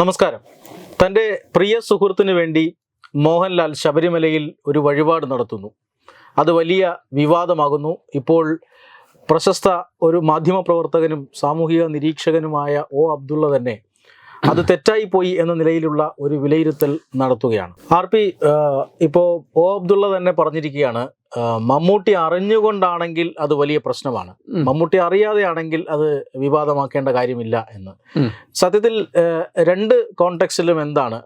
നമസ്കാരം. തന്റെ പ്രിയ സുഹൃത്തിനു വേണ്ടി മോഹൻലാൽ ശബരിമലയിൽ ഒരു വഴിപാട് നടത്തുന്നു. അത് വലിയ വിവാദമാകുന്നു. ഇപ്പോൾ പ്രശസ്ത ഒരു മാധ്യമപ്രവർത്തകനും സാമൂഹിക നിരീക്ഷകനുമായ ഒ അബ്ദുള്ള തന്നെ അത് തെറ്റായി പോയി എന്ന നിലയിലുള്ള ഒരു വിലയിരുത്തൽ നടത്തുകയാണ്. ആർ പി ഇപ്പോൾ ഒ അബ്ദുള്ള തന്നെ പറഞ്ഞിരിക്കുകയാണ് മമ്മൂട്ടി അറിഞ്ഞുകൊണ്ടാണെങ്കിൽ അത് വലിയ പ്രശ്നമാണ്. മമ്മൂട്ടി അറിയാതെയാണെങ്കിൽ അത് വിവാദമാക്കേണ്ട കാര്യമില്ല എന്ന്. സത്യത്തിൽ രണ്ട് കോണ്ടെക്സ്റ്റിലും എന്താണ്?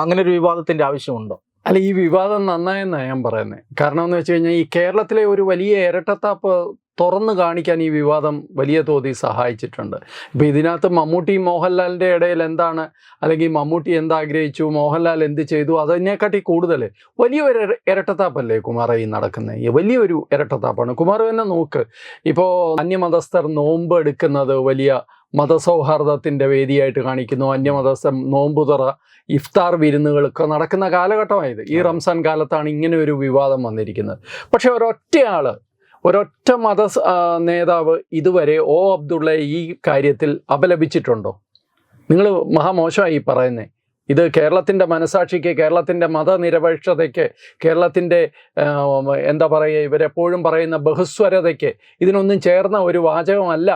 അങ്ങനെ ഒരു വിവാദത്തിന്റെ ആവശ്യമുണ്ടോ? അല്ല ഈ വിവാദം നന്നായെന്നാണ് ഞാൻ പറയുന്നത് കാരണം എന്ന് വെച്ച് കഴിഞ്ഞാൽ ഈ കേരളത്തിലെ ഒരു വലിയ ഇരട്ടത്താപ്പ് തുറന്നു കാണിക്കാൻ ഈ വിവാദം വലിയ തോതിൽ സഹായിച്ചിട്ടുണ്ട്. ഇപ്പം ഇതിനകത്ത് മമ്മൂട്ടി മോഹൻലാലിന്റെ ഇടയിൽ എന്താണ്? അല്ലെങ്കിൽ മമ്മൂട്ടി എന്താഗ്രഹിച്ചു? മോഹൻലാൽ എന്ത് ചെയ്തു? അതിനെക്കാട്ടി കൂടുതൽ വലിയൊരു ഇരട്ടത്താപ്പല്ലേ കുമാര ഈ നടക്കുന്നത് വലിയൊരു ഇരട്ടത്താപ്പാണ്. കുമാർ തന്നെ നോക്ക്. ഇപ്പോൾ അന്യമതസ്ഥർ നോമ്പ് എടുക്കുന്നത് വലിയ മതസൗഹാർദ്ദത്തിന്റെ വേദിയായിട്ട് കാണിക്കുന്നു. അന്യമതസ്ഥർ നോമ്പുതറ ഇഫ്താർ വിരുന്നുകളൊക്കെ നടക്കുന്ന കാലഘട്ടമായത്. ഈ റംസാൻ കാലത്താണ് ഇങ്ങനെ ഒരു വിവാദം വന്നിരിക്കുന്നത്. പക്ഷേ ഒരൊറ്റയാൾ ഒരൊറ്റ മത നേതാവ് ഇതുവരെ ഒ. അബ്ദുള്ള ഈ കാര്യത്തിൽ അപലപിച്ചിട്ടുണ്ടോ? നിങ്ങൾ മഹാമോശമായി പറയുന്നേ. ഇത് കേരളത്തിന്റെ മനസാക്ഷിക്ക് കേരളത്തിന്റെ മതനിരപേക്ഷതയ്ക്ക് കേരളത്തിന്റെ എന്താ പറയുക ഇവരെപ്പോഴും പറയുന്ന ബഹുസ്വരതയ്ക്ക് ഇതിനൊന്നും ചേർന്ന ഒരു വാചകമല്ല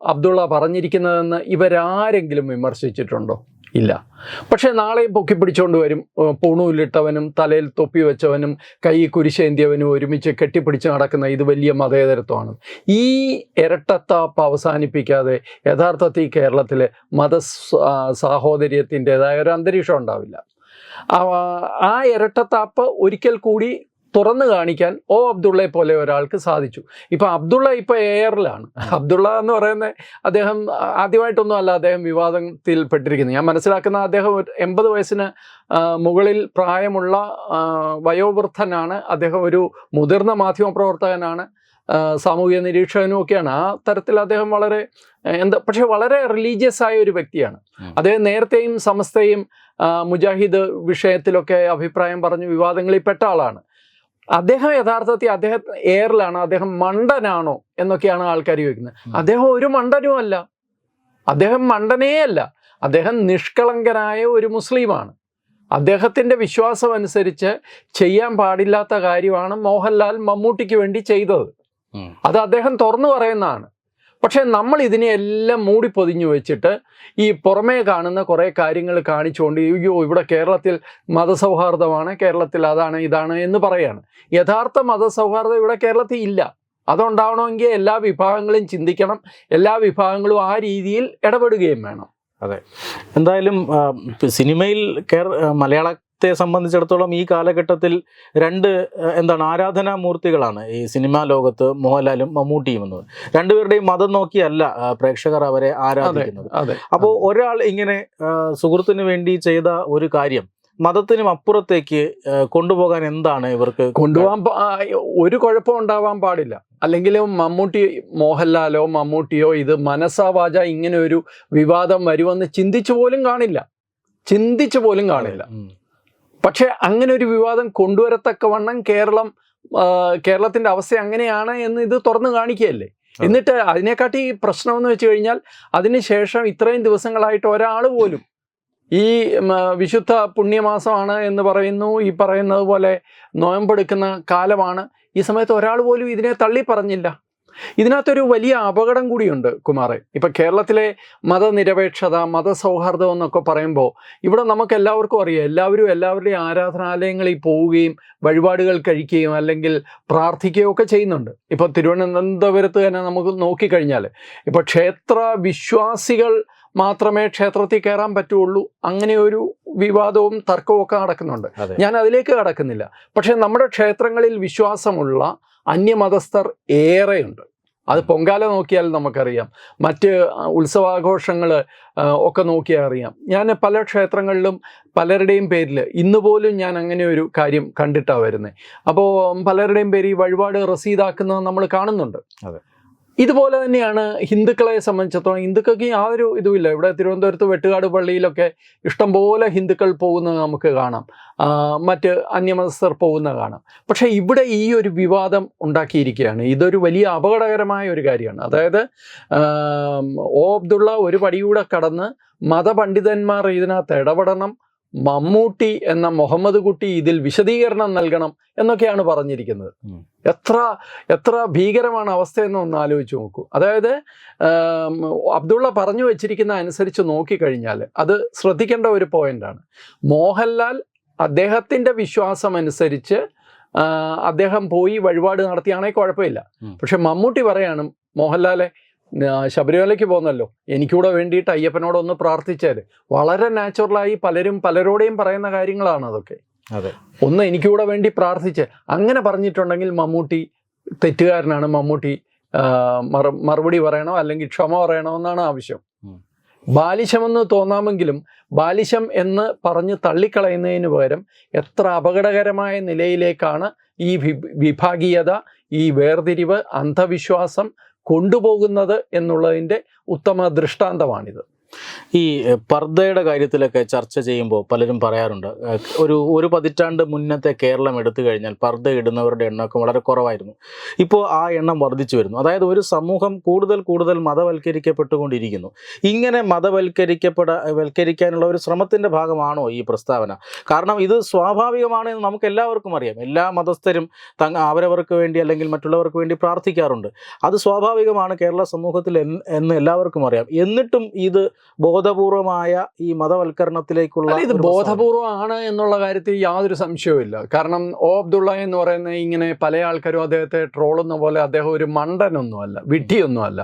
അബ്ദുള്ള പറഞ്ഞിരിക്കുന്നതെന്ന് ഇവരാരെങ്കിലും വിമർശിച്ചിട്ടുണ്ടോ? ഇല്ല. പക്ഷേ നാളെ പൊക്കി പിടിച്ചുകൊണ്ട് വരും. പൂണൂലിട്ടവനും തലയിൽ തൊപ്പി വെച്ചവനും കൈ കുരിശേന്തിയവനും ഒരുമിച്ച് കെട്ടിപ്പിടിച്ച് നടക്കുന്ന ഇത് വലിയ മതേതരത്വമാണ്. ഈ ഇരട്ടത്താപ്പ് അവസാനിപ്പിക്കാതെ യഥാർത്ഥത്തിൽ കേരളത്തിൽ മത സാഹോദര്യത്തിന്റെതായ ഒരു അന്തരീക്ഷം ഉണ്ടാവില്ല. ആ ഇരട്ടത്താപ്പ് ഒരിക്കൽ കൂടി തുറന്നു കാണിക്കാൻ ഓ അബ്ദുള്ളയെ പോലെ ഒരാൾക്ക് സാധിച്ചു. ഇപ്പൊ അബ്ദുള്ള ഇപ്പൊ എയറിലാണ്. അബ്ദുള്ള എന്ന് പറയുന്നത് അദ്ദേഹം ആദ്യമായിട്ടൊന്നും അല്ല അദ്ദേഹം വിവാദത്തിൽ പെട്ടിരിക്കുന്നത്. ഞാൻ മനസ്സിലാക്കുന്ന അദ്ദേഹം ഒരു എൺപത് വയസ്സിന് മുകളിൽ പ്രായമുള്ള വയോവൃദ്ധനാണ്. അദ്ദേഹം ഒരു മുതിർന്ന മാധ്യമ പ്രവർത്തകനാണ്. സാമൂഹിക നിരീക്ഷകനും ഒക്കെയാണ്. ആ തരത്തിൽ അദ്ദേഹം വളരെ എന്താ പക്ഷെ വളരെ റിലീജിയസ് ആയ ഒരു വ്യക്തിയാണ്. അദ്ദേഹം നേരത്തെയും സമസ്തയും മുജാഹിദ് വിഷയത്തിലൊക്കെ അഭിപ്രായം പറഞ്ഞ് വിവാദങ്ങളിൽ പെട്ട ആളാണ്. അദ്ദേഹം യഥാർത്ഥത്തിൽ അദ്ദേഹം എയറിലാണ് അദ്ദേഹം മണ്ടനാണോ എന്നൊക്കെയാണ് ആൾക്കാർ ചോദിക്കുന്നത്. അദ്ദേഹം ഒരു മണ്ടനും അല്ല. അദ്ദേഹം മണ്ടനേ അല്ല. അദ്ദേഹം നിഷ്കളങ്കനായ ഒരു മുസ്ലിമാണ്. അദ്ദേഹത്തിന്റെ വിശ്വാസം അനുസരിച്ച് ചെയ്യാൻ പാടില്ലാത്ത കാര്യമാണ് മോഹൻലാൽ മമ്മൂട്ടിക്ക് വേണ്ടി ചെയ്തത്. അത് അദ്ദേഹം തുറന്നു പറയുന്നതാണ്. പക്ഷേ നമ്മൾ ഇതിനെയെല്ലാം മൂടി പൊതിഞ്ഞു വെച്ചിട്ട് ഈ പുറമേ കാണുന്ന കുറേ കാര്യങ്ങൾ കാണിച്ചുകൊണ്ട് അയ്യോ ഇവിടെ കേരളത്തിൽ മതസൗഹാർദ്ദമാണ് കേരളത്തിൽ അതാണ് ഇതാണ് എന്ന് പറയാണ്. യഥാർത്ഥ മതസൗഹാർദ്ദം ഇവിടെ കേരളത്തിൽ ഇല്ല. അതുണ്ടാവണമെങ്കിൽ എല്ലാ വിഭാഗങ്ങളും ചിന്തിക്കണം എല്ലാ വിഭാഗങ്ങളും ആ രീതിയിൽ ഇടപെടുകയും വേണം. അതെ. എന്തായാലും സിനിമയിൽ കേര ആ, മലയാളത്തെ സംബന്ധിച്ചിടത്തോളം ഈ കാലഘട്ടത്തിൽ രണ്ട് എന്താണ് ആരാധനാമൂർത്തികളാണ് ഈ സിനിമാ ലോകത്ത് മോഹൻലാലും മമ്മൂട്ടിയും എന്നത്. രണ്ടുപേരുടെയും മതം നോക്കിയല്ല പ്രേക്ഷകർ അവരെ ആരാധിക്കുന്നത്. അപ്പോൾ ഒരാൾ ഇങ്ങനെ സുഹൃത്തിന് വേണ്ടി ചെയ്ത ഒരു കാര്യം മതത്തിനും അപ്പുറത്തേക്ക് കൊണ്ടുപോകാൻ എന്താണ് ഇവർക്ക് കൊണ്ടുപോകാൻ ഒരു കുഴപ്പം ഉണ്ടാവാൻ പാടില്ല. അല്ലെങ്കിൽ മമ്മൂട്ടി മോഹൻലാലോ മമ്മൂട്ടിയോ ഇത് മനസ്സാ വാച ഇങ്ങനെ ഒരു വിവാദം വരുമെന്ന് ചിന്തിച്ചു പോലും കാണില്ല. ചിന്തിച്ചു പോലും കാണില്ല. പക്ഷെ അങ്ങനെ ഒരു വിവാദം കൊണ്ടുവരത്തക്കവണ്ണം കേരളം കേരളത്തിന്റെ അവസ്ഥ അങ്ങനെയാണ് എന്ന് ഇത് തുറന്നു കാണിക്കുകയല്ലേ. എന്നിട്ട് അതിനെക്കാട്ടി പ്രശ്നം എന്ന് വെച്ച് കഴിഞ്ഞാൽ അതിനുശേഷം ഇത്രയും ദിവസങ്ങളായിട്ട് ഒരാൾ പോലും ഈ വിശുദ്ധ പുണ്യമാസമാണ് എന്ന് പറയുന്നു ഈ പറയുന്നത് പോലെ നോയമ്പെടുക്കുന്ന കാലമാണ്. ഈ സമയത്ത് ഒരാൾ പോലും ഇതിനെ തള്ളി പറഞ്ഞില്ല ഇതിനകത്തൊരു വലിയ അപകടം കൂടിയുണ്ട് കുമാറെ. ഇപ്പൊ കേരളത്തിലെ മതനിരപേക്ഷത മതസൗഹാർദ്ദം എന്നൊക്കെ പറയുമ്പോൾ ഇവിടെ നമുക്ക് എല്ലാവർക്കും അറിയാം എല്ലാവരും എല്ലാവരുടെയും ആരാധനാലയങ്ങളിൽ പോവുകയും വഴിപാടുകൾ കഴിക്കുകയും അല്ലെങ്കിൽ പ്രാർത്ഥിക്കുകയും ഒക്കെ ചെയ്യുന്നുണ്ട്. ഇപ്പോൾ തിരുവനന്തപുരത്ത് തന്നെ നമുക്ക് നോക്കിക്കഴിഞ്ഞാൽ ഇപ്പോൾ ക്ഷേത്ര വിശ്വാസികൾ മാത്രമേ ക്ഷേത്രത്തിൽ കയറാൻ പറ്റുള്ളൂ. അങ്ങനെ ഒരു വിവാദവും തർക്കവും ഒക്കെ നടക്കുന്നുണ്ട്. ഞാൻ അതിലേക്ക് കടക്കുന്നില്ല. പക്ഷേ നമ്മുടെ ക്ഷേത്രങ്ങളിൽ വിശ്വാസമുള്ള അന്യമതസ്ഥർ ഏറെയുണ്ട്. അത് പൊങ്കാല നോക്കിയാൽ നമുക്കറിയാം. മറ്റ് ഉത്സവാഘോഷങ്ങൾ ഒക്കെ നോക്കിയാൽ അറിയാം. ഞാൻ പല ക്ഷേത്രങ്ങളിലും പലരുടെയും പേരിൽ ഇന്ന് പോലും ഞാൻ അങ്ങനെ ഒരു കാര്യം കണ്ടിട്ടാണ് വരുന്നത്. അപ്പോൾ പലരുടെയും പേര് ഈ വഴിപാട് റസീദാക്കുന്നത് നമ്മൾ കാണുന്നുണ്ട്. അതെ. ഇതുപോലെ തന്നെയാണ് ഹിന്ദുക്കളെ സംബന്ധിച്ചിടത്തോളം ഹിന്ദുക്കൾക്ക് യാതൊരു ഇതുമില്ല. ഇവിടെ തിരുവനന്തപുരത്ത് വെട്ടുകാട് പള്ളിയിലൊക്കെ ഇഷ്ടംപോലെ ഹിന്ദുക്കൾ പോകുന്നത് നമുക്ക് കാണാം. മറ്റ് അന്യമതസ്ഥർ പോകുന്നത് കാണാം. പക്ഷേ ഇവിടെ ഈ ഒരു വിവാദം ഉണ്ടാക്കിയിരിക്കുകയാണ്. ഇതൊരു വലിയ അപകടകരമായ ഒരു കാര്യമാണ്. അതായത് ഓ അബ്ദുള്ള ഒരു പടിയൂടെ കടന്ന് മതപണ്ഡിതന്മാർ ഇതിനകത്ത് ഇടപെടണം. മമ്മൂട്ടി എന്ന മുഹമ്മദ് കുട്ടി ഇതിൽ വിശദീകരണം നൽകണം എന്നൊക്കെയാണ് പറഞ്ഞിരിക്കുന്നത്. എത്ര എത്ര ഭീകരമാണ് അവസ്ഥയെന്ന് ഒന്ന് ആലോചിച്ച് നോക്കൂ അതായത് അബ്ദുള്ള പറഞ്ഞു വെച്ചിരിക്കുന്ന അനുസരിച്ച് നോക്കിക്കഴിഞ്ഞാൽ അത് ശ്രദ്ധിക്കേണ്ട ഒരു പോയിന്റാണ് മോഹൻലാൽ അദ്ദേഹത്തിന്റെ വിശ്വാസം അനുസരിച്ച് അദ്ദേഹം പോയി വഴിപാട് നടത്തിയാണെങ്കിൽ കുഴപ്പമില്ല. പക്ഷെ മമ്മൂട്ടി പറയാണ് മോഹൻലാലെ ശബരിമലയ്ക്ക് പോകുന്നല്ലോ. എനിക്കൂടെ വേണ്ടിയിട്ട് അയ്യപ്പനോട് ഒന്ന് പ്രാർത്ഥിച്ചാൽ വളരെ നാച്ചുറലായി പലരും പലരോടെയും പറയുന്ന കാര്യങ്ങളാണ് അതൊക്കെ. അതെ. ഒന്ന് എനിക്കൂടെ വേണ്ടി പ്രാർത്ഥിച്ച്. അങ്ങനെ പറഞ്ഞിട്ടുണ്ടെങ്കിൽ മമ്മൂട്ടി തെറ്റുകാരനാണ്. മമ്മൂട്ടി മറുപടി പറയണോ അല്ലെങ്കിൽ ക്ഷമ പറയണോ എന്നാണ് ആവശ്യം. ബാലിശമെന്ന് തോന്നാമെങ്കിലും ബാലിശം എന്ന് പറഞ്ഞ് തള്ളിക്കളയുന്നതിന് പകരം എത്ര അപകടകരമായ നിലയിലേക്കാണ് ഈ വിഭാഗീയത ഈ വേർതിരിവ് അന്ധവിശ്വാസം കൊണ്ടുപോകുന്നത് എന്നുള്ളതിന്റെ ഉത്തമ ദൃഷ്ടാന്തമാണിത്. ഈ പർദ്ധയുടെ കാര്യത്തിലൊക്കെ ചർച്ച ചെയ്യുമ്പോൾ പലരും പറയാറുണ്ട് ഒരു ഒരു പതിറ്റാണ്ട് മുന്നത്തെ കേരളം എടുത്തു കഴിഞ്ഞാൽ പർദ്ദ ഇടുന്നവരുടെ എണ്ണമൊക്കെ വളരെ കുറവായിരുന്നു. ഇപ്പോൾ ആ എണ്ണം വർദ്ധിച്ചു വരുന്നു. അതായത് ഒരു സമൂഹം കൂടുതൽ കൂടുതൽ മതവൽക്കരിക്കപ്പെട്ടുകൊണ്ടിരിക്കുന്നു. ഇങ്ങനെ മതവൽക്കരിക്കപ്പെട വൽക്കരിക്കാനുള്ള ഒരു ശ്രമത്തിന്റെ ഭാഗമാണോ ഈ പ്രസ്താവന? കാരണം ഇത് സ്വാഭാവികമാണ് എന്ന് നമുക്ക് എല്ലാവർക്കും അറിയാം. എല്ലാ മതസ്ഥരും തങ്ങ അവരവർക്ക് വേണ്ടി അല്ലെങ്കിൽ മറ്റുള്ളവർക്ക് വേണ്ടി പ്രാർത്ഥിക്കാറുണ്ട്. അത് സ്വാഭാവികമാണ് കേരള സമൂഹത്തിൽ എന്ന് എല്ലാവർക്കും അറിയാം. എന്നിട്ടും ഇത് ബോധപൂർവമായ ഈ മതവൽക്കരണത്തിലേക്കുള്ള ഇത് ബോധപൂർവമാണ് എന്നുള്ള കാര്യത്തിൽ യാതൊരു സംശയവുമില്ല. കാരണം ഓ അബ്ദുള്ള എന്ന് പറയുന്ന ഇങ്ങനെ പല ആൾക്കാരും അദ്ദേഹത്തെ ട്രോളുന്ന പോലെ അദ്ദേഹം ഒരു മണ്ടനൊന്നുമല്ല വിഡ്ഢിയൊന്നുമല്ല.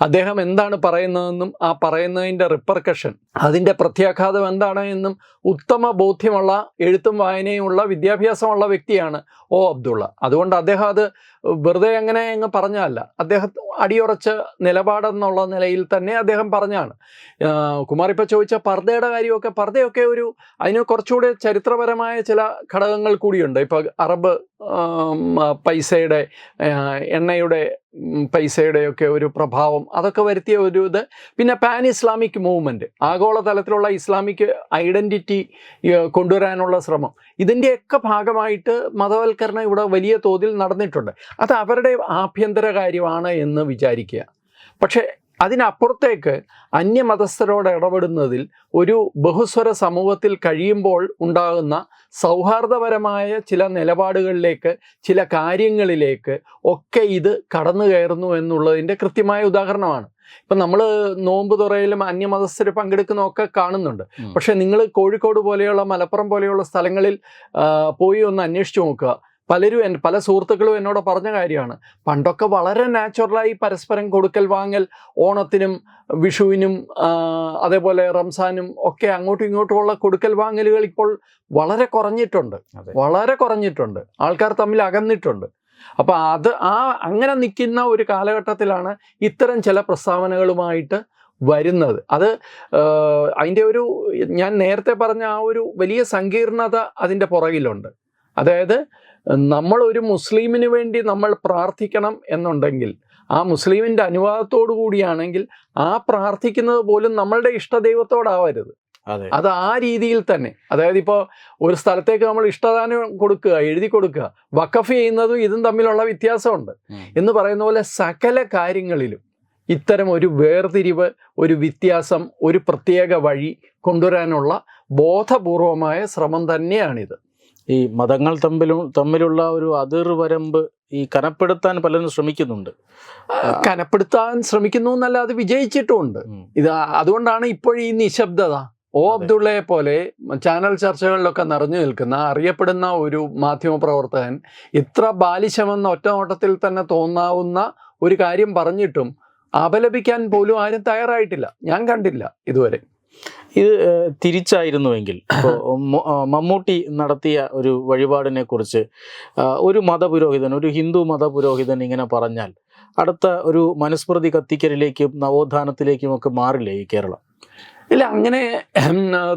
അദ്ദേഹം എന്താണ് പറയുന്നതെന്നും ആ പറയുന്നതിന്റെ റിപ്പർക്കഷൻ അതിന്റെ പ്രത്യാഘാതം എന്താണ് എന്നും ഉത്തമ ബോധ്യമുള്ള എഴുത്തും വായനയുമുള്ള വിദ്യാഭ്യാസമുള്ള വ്യക്തിയാണ് ഓ അബ്ദുള്ള. അതുകൊണ്ട് അദ്ദേഹം അത് വെറുതെ അങ്ങനെ അങ്ങ് പറഞ്ഞതല്ല. അദ്ദേഹം അടിയുറച്ച നിലപാടെന്നുള്ള നിലയിൽ തന്നെ അദ്ദേഹം പറഞ്ഞാണ് കുമാറിപ്പ ചോദിച്ച പർദ്ദയുടെ കാര്യമൊക്കെ പർദ്ദയൊക്കെ ഒരു അതിന് കുറച്ചുകൂടെ ചരിത്രപരമായ ചില ഘടകങ്ങൾ കൂടിയുണ്ട്. ഇപ്പോൾ അറബ് പൈസയുടെ എണ്ണയുടെ പൈസയുടെ പൈസയുടെയൊക്കെ ഒരു പ്രഭാവം അതൊക്കെ വരുത്തിയ ഒരു ഇത്. പിന്നെ പാൻ ഇസ്ലാമിക് മൂവ്മെന്റ് ആഗോളതലത്തിലുള്ള ഇസ്ലാമിക് ഐഡന്റിറ്റി കൊണ്ടുവരാനുള്ള ശ്രമം. ഇതിന്റെയൊക്കെ ഭാഗമായിട്ട് മതവൽക്കരണം ഇവിടെ വലിയ തോതിൽ നടന്നിട്ടുണ്ട്. അത് അവരുടെ ആഭ്യന്തര കാര്യമാണ് എന്ന് വിചാരിക്കുക. പക്ഷേ അതിനപ്പുറത്തേക്ക് അന്യമതസ്ഥരോട് ഇടപെടുന്നതിൽ ഒരു ബഹുസ്വര സമൂഹത്തിൽ കഴിയുമ്പോൾ ഉണ്ടാകുന്ന സൗഹാർദ്ദപരമായ ചില നിലപാടുകളിലേക്ക് ചില കാര്യങ്ങളിലേക്ക് ഒക്കെ ഇത് കടന്നു കയറുന്നു എന്നുള്ളതിന്റെ കൃത്യമായ ഉദാഹരണമാണ്. ഇപ്പം നമ്മൾ നോമ്പ് തുറയിലും അന്യമതസ്ഥർ പങ്കെടുക്കുന്നതൊക്കെ കാണുന്നുണ്ട്. പക്ഷെ പക്ഷേ നിങ്ങൾ കോഴിക്കോട് പോലെയുള്ള മലപ്പുറം പോലെയുള്ള സ്ഥലങ്ങളിൽ പോയി ഒന്ന് അന്വേഷിച്ചു നോക്കുക. പലരും എൻ- പല സുഹൃത്തുക്കളും എന്നോട് പറഞ്ഞ കാര്യമാണ്. പണ്ടൊക്കെ വളരെ നാച്ചുറലായി പരസ്പരം കൊടുക്കൽ വാങ്ങൽ ഓണത്തിനും വിഷുവിനും അതേപോലെ റംസാനും ഒക്കെ അങ്ങോട്ടും ഇങ്ങോട്ടുമുള്ള കൊടുക്കൽ വാങ്ങലുകൾ ഇപ്പോൾ വളരെ കുറഞ്ഞിട്ടുണ്ട്. വളരെ കുറഞ്ഞിട്ടുണ്ട്. ആൾക്കാർ തമ്മിൽ അകന്നിട്ടുണ്ട്. അപ്പോൾ അത് ആ അങ്ങനെ നിൽക്കുന്ന ഒരു കാലഘട്ടത്തിലാണ് ഇത്തരം ചില പ്രസ്താവനകളുമായിട്ട് വരുന്നത്. അത് അതിന്റെ ഒരു ഞാൻ നേരത്തെ പറഞ്ഞ ആ ഒരു വലിയ സങ്കീർണത അതിന്റെ പുറകിലുണ്ട്. അതായത് നമ്മൾ ഒരു മുസ്ലിമിന് വേണ്ടി നമ്മൾ പ്രാർത്ഥിക്കണം എന്നുണ്ടെങ്കിൽ ആ മുസ്ലിമിന്റെ അനുവാദത്തോടു കൂടിയാണെങ്കിൽ ആ പ്രാർത്ഥിക്കുന്നത് പോലും നമ്മളുടെ ഇഷ്ടദൈവത്തോടാവരുത്. അതെ. അത് ആ രീതിയിൽ തന്നെ. അതായത് ഇപ്പോൾ ഒരു സ്ഥലത്തേക്ക് നമ്മൾ ഇഷ്ടദാനം കൊടുക്കുക എഴുതി കൊടുക്കുക വക്കഫ് ചെയ്യുന്നതും ഇതും തമ്മിലുള്ള വ്യത്യാസമുണ്ട്. എന്ന് പറയുന്ന പോലെ സകല കാര്യങ്ങളിലും ഇത്തരം ഒരു വേർതിരിവ് ഒരു വ്യത്യാസം ഒരു പ്രത്യേക വഴി കൊണ്ടുവരാനുള്ള ബോധപൂർവമായ ശ്രമം തന്നെയാണിത്. ഈ മതങ്ങൾ തമ്മിലും തമ്മിലുള്ള ഒരു അതിർവരമ്പ് ഈ കനപ്പെടുത്താൻ പലരും ശ്രമിക്കുന്നുണ്ട്. കനപ്പെടുത്താൻ ശ്രമിക്കുന്നു എന്നല്ല അത് വിജയിച്ചിട്ടുമുണ്ട്. ഇത് അതുകൊണ്ടാണ് ഇപ്പോഴീ നിശബ്ദത. ഓ. അബ്ദുള്ളയെ പോലെ ചാനൽ ചർച്ചകളിലൊക്കെ നിറഞ്ഞു നിൽക്കുന്ന അറിയപ്പെടുന്ന ഒരു മാധ്യമപ്രവർത്തകൻ ഇത്ര ബാലിശമെന്ന ഒറ്റ നോട്ടത്തിൽ തന്നെ തോന്നാവുന്ന ഒരു കാര്യം പറഞ്ഞിട്ടും അപലപിക്കാൻ പോലും ആരും തയ്യാറായിട്ടില്ല. ഞാൻ കണ്ടില്ല ഇതുവരെ. ഇത് തിരിച്ചായിരുന്നുവെങ്കിൽ ഇപ്പോൾ മമ്മൂട്ടി നടത്തിയ ഒരു വഴിപാടിനെ കുറിച്ച് ഒരു മതപുരോഹിതൻ ഒരു ഹിന്ദു മതപുരോഹിതൻ ഇങ്ങനെ പറഞ്ഞാൽ അടുത്ത ഒരു മനുസ്മൃതി കത്തിക്കലിലേക്കും നവോത്ഥാനത്തിലേക്കും ഒക്കെ മാറില്ലേ ഈ കേരളം? ഇല്ല അങ്ങനെ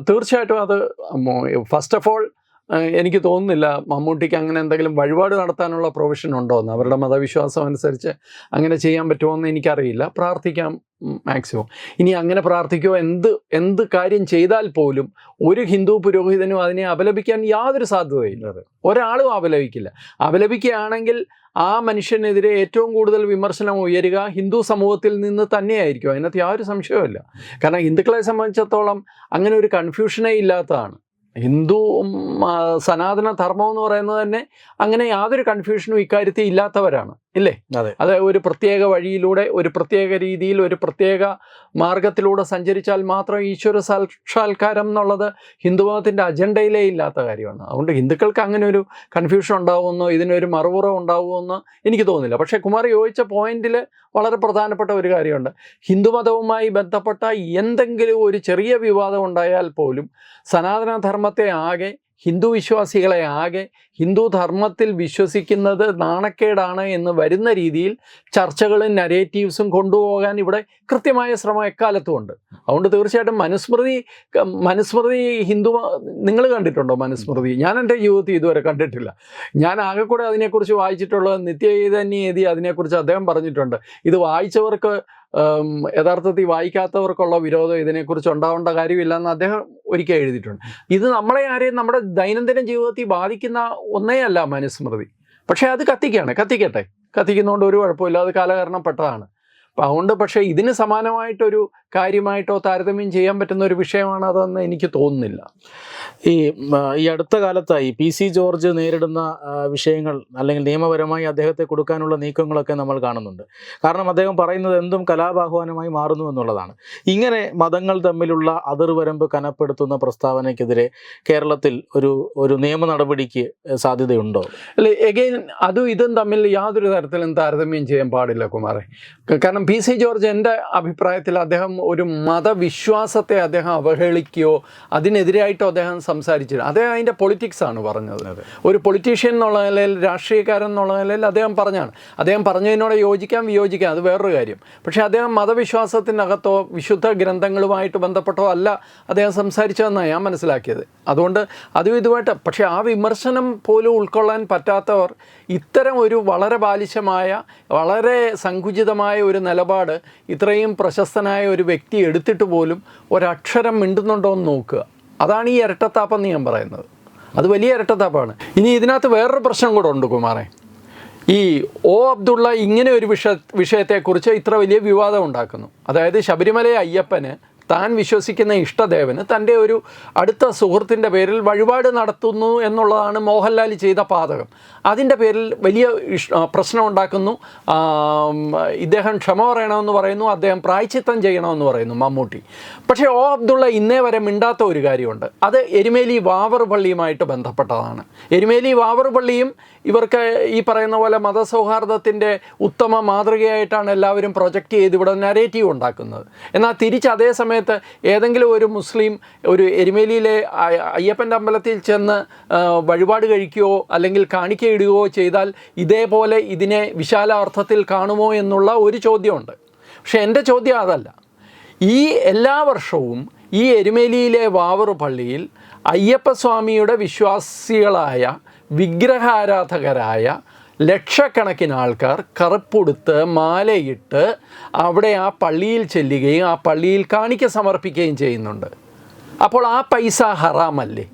തീർച്ചയായിട്ടും അത് ഫസ്റ്റ് ഓഫ് ഓൾ എനിക്ക് തോന്നുന്നില്ല മമ്മൂട്ടിക്ക് അങ്ങനെ എന്തെങ്കിലും വഴിപാട് നടത്താനുള്ള പ്രൊവിഷൻ ഉണ്ടോ എന്ന്. അവരുടെ മതവിശ്വാസം അനുസരിച്ച് അങ്ങനെ ചെയ്യാൻ പറ്റുമോ എന്ന് എനിക്കറിയില്ല. പ്രാർത്ഥിക്കാം മാക്സിമം. ഇനി അങ്ങനെ പ്രാർത്ഥിക്കുകയോ എന്ത് എന്ത് കാര്യം ചെയ്താൽ പോലും ഒരു ഹിന്ദു പുരോഹിതനും അതിനെ അപലപിക്കാൻ യാതൊരു സാധ്യതയില്ല. ഒരാളും അപലപിക്കില്ല. അപലപിക്കുകയാണെങ്കിൽ ആ മനുഷ്യനെതിരെ ഏറ്റവും കൂടുതൽ വിമർശനം ഉയരുക ഹിന്ദു സമൂഹത്തിൽ നിന്ന് തന്നെയായിരിക്കും. അതിനകത്ത് യാതൊരു സംശയവുമില്ല. കാരണം ഹിന്ദുക്കളെ സംബന്ധിച്ചിടത്തോളം അങ്ങനെ ഒരു കൺഫ്യൂഷനേ ഇല്ലാത്തതാണ്. ഹിന്ദു സനാതന ധർമ്മം എന്ന് പറയുന്നത് തന്നെ അങ്ങനെ യാതൊരു കൺഫ്യൂഷനും ഇക്കാര്യത്തിൽ ഇല്ലാത്തവരാണ്. ഇല്ലേ? അതെ. അത് ഒരു പ്രത്യേക വഴിയിലൂടെ ഒരു പ്രത്യേക രീതിയിൽ ഒരു പ്രത്യേക മാർഗത്തിലൂടെ സഞ്ചരിച്ചാൽ മാത്രം ഈശ്വര സാക്ഷാത്കാരം എന്നുള്ളത് ഹിന്ദുമതത്തിന്റെ അജണ്ടയിലേ ഇല്ലാത്ത കാര്യമാണ്. അതുകൊണ്ട് ഹിന്ദുക്കൾക്ക് അങ്ങനെ ഒരു കൺഫ്യൂഷൻ ഉണ്ടാവുമെന്നോ ഇതിനൊരു മറുപുറം ഉണ്ടാവുമെന്നോ എനിക്ക് തോന്നുന്നില്ല. പക്ഷേ കുമാർ ചോദിച്ച പോയിന്റിൽ വളരെ പ്രധാനപ്പെട്ട ഒരു കാര്യമുണ്ട്. ഹിന്ദുമതവുമായി ബന്ധപ്പെട്ട എന്തെങ്കിലും ഒരു ചെറിയ വിവാദം ഉണ്ടായാൽ പോലും സനാതനധർമ്മത്തെ ആകെ ഹിന്ദു വിശ്വാസികളെ ആകെ ഹിന്ദു ധർമ്മത്തിൽ വിശ്വസിക്കുന്നത് നാണക്കേടാണ് എന്ന് വരുന്ന രീതിയിൽ ചർച്ചകളും നരേറ്റീവ്സും കൊണ്ടുപോകാൻ ഇവിടെ കൃത്യമായ ശ്രമം എക്കാലത്തും ഉണ്ട് അതുകൊണ്ട് തീർച്ചയായിട്ടും മനുസ്മൃതി മനുസ്മൃതി ഹിന്ദു നിങ്ങൾ കണ്ടിട്ടുണ്ടോ മനുസ്മൃതി? ഞാൻ എന്റെ ജീവിതത്തിൽ ഇതുവരെ കണ്ടിട്ടില്ല. ഞാൻ ആകെ കൂടെ അതിനെക്കുറിച്ച് വായിച്ചിട്ടുള്ളത് നിത്യചൈതന്യേതി അതിനെക്കുറിച്ച് അദ്ദേഹം പറഞ്ഞിട്ടുണ്ട്. ഇത് വായിച്ചവർക്ക് യഥാർത്ഥത്തിൽ വായിക്കാത്തവർക്കുള്ള വിരോധം ഇതിനെക്കുറിച്ച് ഉണ്ടാവേണ്ട കാര്യമില്ല എന്ന് അദ്ദേഹം ഒരിക്കൽ എഴുതിയിട്ടുണ്ട്. ഇത് നമ്മളെ ആരെയും നമ്മുടെ ദൈനംദിന ജീവിതത്തിൽ ബാധിക്കുന്ന ഒന്നേ അല്ല മനുസ്മൃതി. പക്ഷേ അത് കത്തിക്കുകയാണ് കത്തിക്കട്ടെ. കത്തിക്കുന്നതുകൊണ്ട് ഒരു കുഴപ്പമില്ല. അത് കാലകാരണപ്പെട്ടതാണ് അപ്പം അതുകൊണ്ട് പക്ഷേ ഇതിന് സമാനമായിട്ടൊരു കാര്യമായിട്ടോ താരതമ്യം ചെയ്യാൻ പറ്റുന്ന ഒരു വിഷയമാണ് അതെന്ന് എനിക്ക് തോന്നുന്നില്ല. ഈ ഈ അടുത്ത കാലത്തായി പി സി ജോർജ് നേരിടുന്ന വിഷയങ്ങൾ അല്ലെങ്കിൽ നിയമപരമായി അദ്ദേഹത്തെ കൊടുക്കാനുള്ള നീക്കങ്ങളൊക്കെ നമ്മൾ കാണുന്നുണ്ട്. കാരണം അദ്ദേഹം പറയുന്നത് എന്തും കലാപാഹ്വാനമായി മാറുന്നു എന്നുള്ളതാണ്. ഇങ്ങനെ മതങ്ങൾ തമ്മിലുള്ള അതിർവരമ്പ് കനപ്പെടുത്തുന്ന പ്രസ്താവനയ്ക്കെതിരെ കേരളത്തിൽ ഒരു ഒരു നിയമ നടപടിക്ക് സാധ്യതയുണ്ടോ? അല്ല എഗെയിൻ അതും ഇതും തമ്മിൽ യാതൊരു തരത്തിലും താരതമ്യം ചെയ്യാൻ പാടില്ല കുമാറെ. കാരണം പി സി ജോർജ് എന്റെ അഭിപ്രായത്തിൽ അദ്ദേഹം ഒരു മതവിശ്വാസത്തെ അദ്ദേഹം അവഹേളിക്കുകയോ അതിനെതിരായിട്ടോ അദ്ദേഹം സംസാരിച്ചില്ല അദ്ദേഹം അതിന്റെ പൊളിറ്റിക്സ് ആണ് പറഞ്ഞത്. ഒരു പൊളിറ്റീഷ്യൻ എന്നുള്ള നിലയിൽ രാഷ്ട്രീയക്കാരൻ എന്നുള്ള നിലയിൽ അദ്ദേഹം പറഞ്ഞാണ്. അദ്ദേഹം പറഞ്ഞതിനോട് യോജിക്കാം വിയോജിക്കാം അത് വേറൊരു കാര്യം. പക്ഷേ അദ്ദേഹം മതവിശ്വാസത്തിനകത്തോ വിശുദ്ധ ഗ്രന്ഥങ്ങളുമായിട്ട് ബന്ധപ്പെട്ടോ അല്ല അദ്ദേഹം സംസാരിച്ചതെന്നാണ് ഞാൻ മനസ്സിലാക്കിയത്. അതുകൊണ്ട് അതും ഇതുമായിട്ട് പക്ഷേ ആ വിമർശനം പോലും ഉൾക്കൊള്ളാൻ പറ്റാത്തവർ ഇത്തരം ഒരു വളരെ ബാലിശമായ വളരെ സങ്കുചിതമായ ഒരു നിലപാട് ഇത്രയും പ്രശസ്തനായ ഒരു വ്യക്തി എടുത്തിട്ട് പോലും ഒരക്ഷരം മിണ്ടുന്നുണ്ടോ എന്ന് നോക്കുക. അതാണ് ഈ ഇരട്ടത്താപ്പെന്ന് ഞാൻ പറയുന്നത്. അത് വലിയ ഇരട്ടത്താപ്പാണ്. ഇനി ഇതിനകത്ത് വേറൊരു പ്രശ്നം കൂടെ ഉണ്ട് കുമാറേ. ഈ ഒ അബ്ദുള്ള ഇങ്ങനെ ഒരു വിഷ വിഷയത്തെക്കുറിച്ച് ഇത്ര വലിയ വിവാദം ഉണ്ടാക്കുന്നു. അതായത് ശബരിമല അയ്യപ്പന് താൻ വിശ്വസിക്കുന്ന ഇഷ്ടദേവന് തന്റെ ഒരു അടുത്ത സുഹൃത്തിന്റെ പേരിൽ വഴിപാട് നടത്തുന്നു എന്നുള്ളതാണ് മോഹൻലാൽ ചെയ്ത പാതകം. അതിന്റെ പേരിൽ വലിയ പ്രശ്നം ഉണ്ടാക്കുന്നു ഇദ്ദേഹം ക്ഷമ പറയണമെന്ന് പറയുന്നു. അദ്ദേഹം പ്രായച്ചിത്തം ചെയ്യണമെന്ന് പറയുന്നു മമ്മൂട്ടി. പക്ഷേ ഓ അബ്ദുള്ള ഇന്നേ വരെ മിണ്ടാത്ത ഒരു കാര്യമുണ്ട്. അത് എരുമേലി വാവർ പള്ളിയുമായിട്ട് ബന്ധപ്പെട്ടതാണ്. എരുമേലി വാവർ പള്ളിയും ഇവർക്ക് ഈ പറയുന്ന പോലെ മതസൗഹാർദ്ദത്തിന്റെ ഉത്തമ മാതൃകയായിട്ടാണ് എല്ലാവരും പ്രൊജക്റ്റ് ചെയ്ത് ഇവിടെ നരേറ്റീവ് ഉണ്ടാക്കുന്നത്. എന്നാൽ തിരിച്ച് അതേ സമയത്ത് ഏതെങ്കിലും ഒരു മുസ്ലിം ഒരു എരുമേലിയിലെ അയ്യപ്പന്റെ അമ്പലത്തിൽ ചെന്ന് വഴിപാട് കഴിക്കുകയോ അല്ലെങ്കിൽ കാണിക്കയിടുകയോ ചെയ്താൽ ഇതേപോലെ ഇതിനെ വിശാലാർത്ഥത്തിൽ കാണുമോ എന്നുള്ള ഒരു ചോദ്യമുണ്ട്. പക്ഷെ എന്റെ ചോദ്യം അതല്ല. ഈ എല്ലാ വർഷവും ഈ എരുമേലിയിലെ വാവർ പള്ളിയിൽ അയ്യപ്പസ്വാമിയുടെ വിശ്വാസികളായ വിഗ്രഹാരാധകരായ ലക്ഷക്കണക്കിന് ആൾക്കാർ കറുപ്പുടുത്ത് മാലയിട്ട് അവിടെ ആ പള്ളിയിൽ ചെല്ലുകയും ആ പള്ളിയിൽ കാണിക്ക സമർപ്പിക്കുകയും ചെയ്യുന്നുണ്ട്. അപ്പോൾ ആ പൈസ ഹറാമല്ലേ?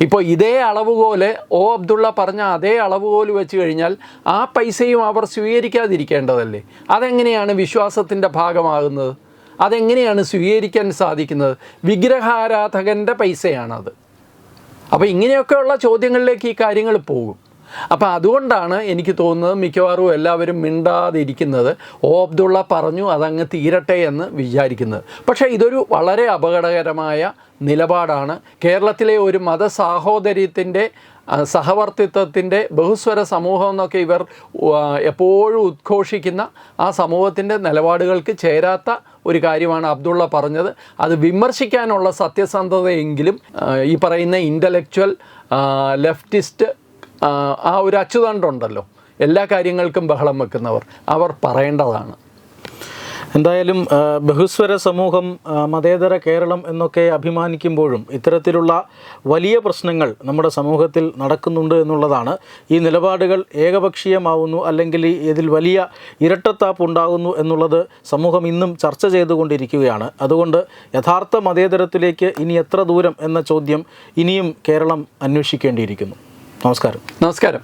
ഇപ്പോൾ ഇതേ അളവുകോൽ ഓ അബ്ദുള്ള പറഞ്ഞ അതേ അളവുകോൽ വെച്ച് കഴിഞ്ഞാൽ ആ പൈസയും അവർ സ്വീകരിക്കാതിരിക്കേണ്ടതല്ലേ? അതെങ്ങനെയാണ് വിശ്വാസത്തിന്റെ ഭാഗമാകുന്നത്? അതെങ്ങനെയാണ് സ്വീകരിക്കാൻ സാധിക്കുന്നത്? വിഗ്രഹാരാധകന്റെ പൈസയാണത്. അപ്പോൾ ഇങ്ങനെയൊക്കെയുള്ള ചോദ്യങ്ങളിലേക്ക് ഈ കാര്യങ്ങൾ പോകും. അപ്പോൾ അതുകൊണ്ടാണ് എനിക്ക് തോന്നുന്നത് മിക്കവാറും എല്ലാവരും മിണ്ടാതിരിക്കുന്നത്. ഓ അബ്ദുള്ള പറഞ്ഞു അതങ്ങ് തീരട്ടെ എന്ന് വിചാരിക്കുന്നത്. പക്ഷേ ഇതൊരു വളരെ അപകടകരമായ നിലപാടാണ്. കേരളത്തിലെ ഒരു മതസാഹോദര്യത്തിന്റെ സഹവർത്തിത്വത്തിന്റെ ബഹുസ്വര സമൂഹം എന്നൊക്കെ ഇവർ എപ്പോഴും ഉദ്ഘോഷിക്കുന്ന ആ സമൂഹത്തിന്റെ നിലപാടുകൾക്ക് ചേരാത്ത ഒരു കാര്യമാണ് അബ്ദുള്ള പറഞ്ഞത്. അത് വിമർശിക്കാനുള്ള സത്യസന്ധതയെങ്കിലും ഈ പറയുന്ന ഇന്റലക്ച്വൽ ലെഫ്റ്റിസ്റ്റ് ആ, ഒരു അച്ചുതണ്ടുണ്ടല്ലോ എല്ലാ കാര്യങ്ങൾക്കും ബഹളം വെക്കുന്നവർ. അവർ പറയേണ്ടതാണ്. എന്തായാലും ബഹുസ്വര സമൂഹം മതേതര കേരളം എന്നൊക്കെ അഭിമാനിക്കുമ്പോഴും ഇത്തരത്തിലുള്ള വലിയ പ്രശ്നങ്ങൾ നമ്മുടെ സമൂഹത്തിൽ നടക്കുന്നുണ്ട് എന്നുള്ളതാണ്. ഈ നിലപാടുകൾ ഏകപക്ഷീയമാവുന്നു അല്ലെങ്കിൽ ഇതിൽ വലിയ ഇരട്ടത്താപ്പ് ഉണ്ടാകുന്നു എന്നുള്ളത് സമൂഹം ഇന്നും ചർച്ച ചെയ്തുകൊണ്ടിരിക്കുകയാണ്. അതുകൊണ്ട് യഥാർത്ഥ മതേതരത്തിലേക്ക് ഇനി എത്ര ദൂരം എന്ന ചോദ്യം ഇനിയും കേരളം അന്വേഷിക്കേണ്ടിയിരിക്കുന്നു. നമസ്കാരം. നമസ്കാരം.